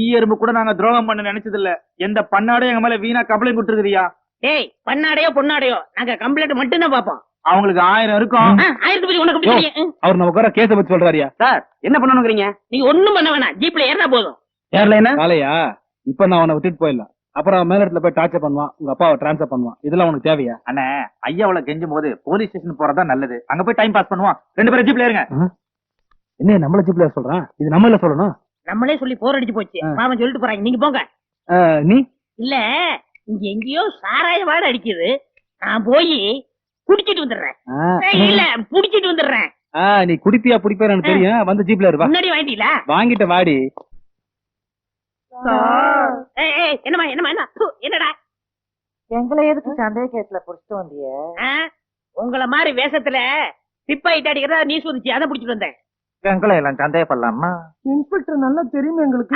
ஈ எறும்பு கூட நாங்க துரோகம் பண்ண நினைச்சது இல்ல எந்த பண்ணாடும் எங்க மேல வீணா கம்ப்ளைண்ட் கொடுத்துருக்கியா டேய் பண்ணாடையோ பொண்ணாடையோ நாங்க கம்ப்ளைண்ட் மட்டும் தான் பாப்போம் அவங்களுக்கு ஆயிரம் இருக்கும். ஆயிரத்தி பத்தி உனக்கு. அவர் நம்ம உட்கார கேஸ பத்தி சொல்றாரியா சார் என்ன பண்ணணுங்கிறீங்க? நீங்க ஒண்ணும் பண்ண வேணாம். ஜீப்ல ஏறினா போதும். ஏர்லைனா காலையா? இப்ப நான் அவனை விட்டுட்டு போயிடலாம். அப்புறம் அவன் மேல இடத்துல போய் டார்ச்சர் பண்ணுவான். உங்க அப்பாவை டிரான்ஸ்ஃபர் பண்ணுவான். இதெல்லாம் உனக்கு தேவையா? அண்ணே ஐயாவளை கெஞ்சும் போது போலீஸ் ஸ்டேஷன் போறதா நல்லது. அங்க போய் டைம் பாஸ் பண்ணுவான். ரெண்டு பேரும் ஜீப்ல இருங்க என்ன நம்மள ஜிப்ல சொல்றான்? இது நம்மள சொல்லணும்? நம்மளே சொல்லி போர் அடிச்சு போச்சு. பாவம் சொல்லிட்டு போறாங்க. நீங்க போங்க. நீ? இல்ல இங்க எங்கேயோ சாராய வாடை அடிக்குது. நான் போய் குடிச்சிட்டு வந்துடுறேன். இல்ல புடிச்சிட்டு வந்துடுறேன். ஆஹ், நீ குடிப்பியா புடிப்பியா எனக்கு தெரியும். வந்து ஜீப்ல இருவா முன்னாடி வாங்கிட்டீங்களா? வாங்கிட்ட வாடி. ஏய், ஏய், என்னம்மா என்னம்மா என்ன? ஹு, என்னடா? எங்களை எதுக்கு சந்தேக கேஸ்ல புடிச்சிட்டு வந்திய? உங்கள மாதிரி வேஷத்துல பிப்பாயிட்டு அடிக்கிறதா நீ சுதிச்சு? அதை புடிச்சிட்டு வந்தேன். எங்களை எல்லாம் சந்தேகப்படலாமா இன்ஸ்பெக்டர் நல்லா தெரியும் எங்களுக்கு?